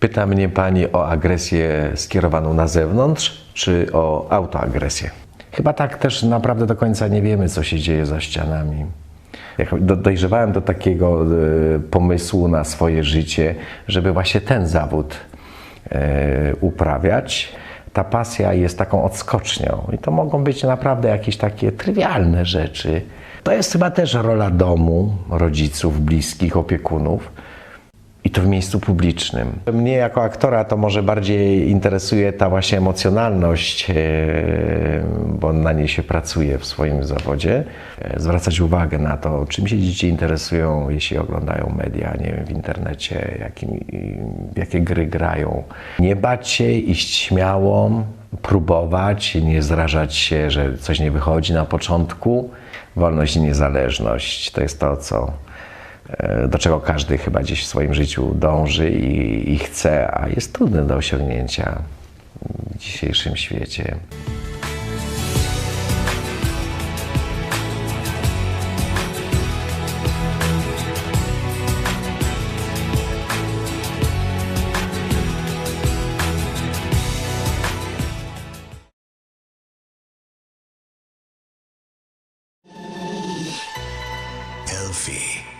Pyta mnie pani o agresję skierowaną na zewnątrz, czy o autoagresję? Chyba tak też naprawdę do końca nie wiemy, co się dzieje za ścianami. Jak do- dojrzewałem do takiego e, pomysłu na swoje życie, żeby właśnie ten zawód e, uprawiać. Ta pasja jest taką odskocznią i to mogą być naprawdę jakieś takie trywialne rzeczy. To jest chyba też rola domu, rodziców, bliskich, opiekunów. I to w miejscu publicznym. Mnie jako aktora to może bardziej interesuje ta właśnie emocjonalność, e, bo na niej się pracuje w swoim zawodzie. E, Zwracać uwagę na to, czym się dzieci interesują, jeśli oglądają media, nie wiem, w internecie, jakim, jakie gry grają. Nie bać się, iść śmiało, próbować, nie zrażać się, że coś nie wychodzi na początku. Wolność i niezależność to jest to, co do czego każdy chyba gdzieś w swoim życiu dąży i, i chce, a jest trudne do osiągnięcia w dzisiejszym świecie. Elfie.